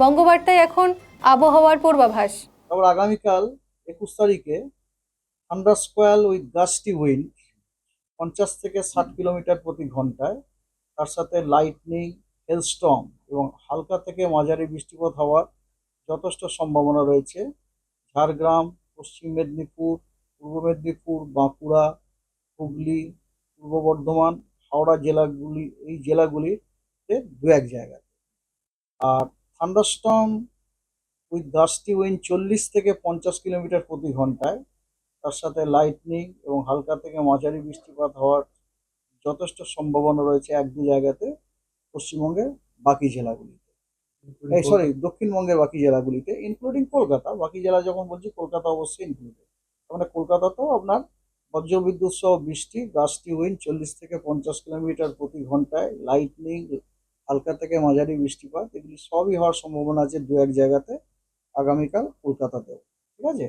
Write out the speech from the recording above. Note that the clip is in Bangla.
বঙ্গবার্তায় এখন আবহাওয়ার পূর্বাভাস। তারপর আগামীকাল একুশ তারিখে thunder squall with gusty wind, পঞ্চাশ থেকে ষাট কিলোমিটার প্রতি ঘন্টায়। তার সাথে লাইটনিং হেলস্টর্ম এবং হালকা থেকে মাঝারি বৃষ্টিপাত হওয়ার যথেষ্ট সম্ভাবনা রয়েছে। ঝাড়গ্রাম, পশ্চিম মেদিনীপুর, পূর্ব মেদিনীপুর, বাঁকুড়া, হুগলি, পূর্ব বর্ধমান, হাওড়া জেলাগুলি, এই জেলাগুলিতে দু এক জায়গায় আর থান্ডারস্টর্ম উইথ গাস্টি উইন্ড চল্লিশ থেকে পঞ্চাশ কিলোমিটার প্রতি ঘন্টায় তার সাথে লাইটনিং এবং হালকা থেকে মাঝারি বৃষ্টিপাত হওয়ার যথেষ্ট সম্ভাবনা রয়েছে এক দু জায়গাতে পশ্চিমবঙ্গের বাকি জেলাগুলিতে। এই সরি দক্ষিণবঙ্গের বাকি জেলাগুলিতে ইনক্লুডিং কলকাতা। বাকি জেলা যখন বলছি কলকাতা অবশ্যই ইনক্লুডেড মানে কলকাতাতেও আপনার বজ্রবিদ্যুৎ সহ বৃষ্টি গাছটি উইন্ড চল্লিশ থেকে পঞ্চাশ কিলোমিটার প্রতি ঘন্টায় লাইটনিং হালকা থেকে মাঝারি বৃষ্টিপাত, এগুলি সবই হওয়ার সম্ভাবনা আছে দু এক জায়গাতে, আগামীকাল কলকাতাতেও। ঠিক আছে?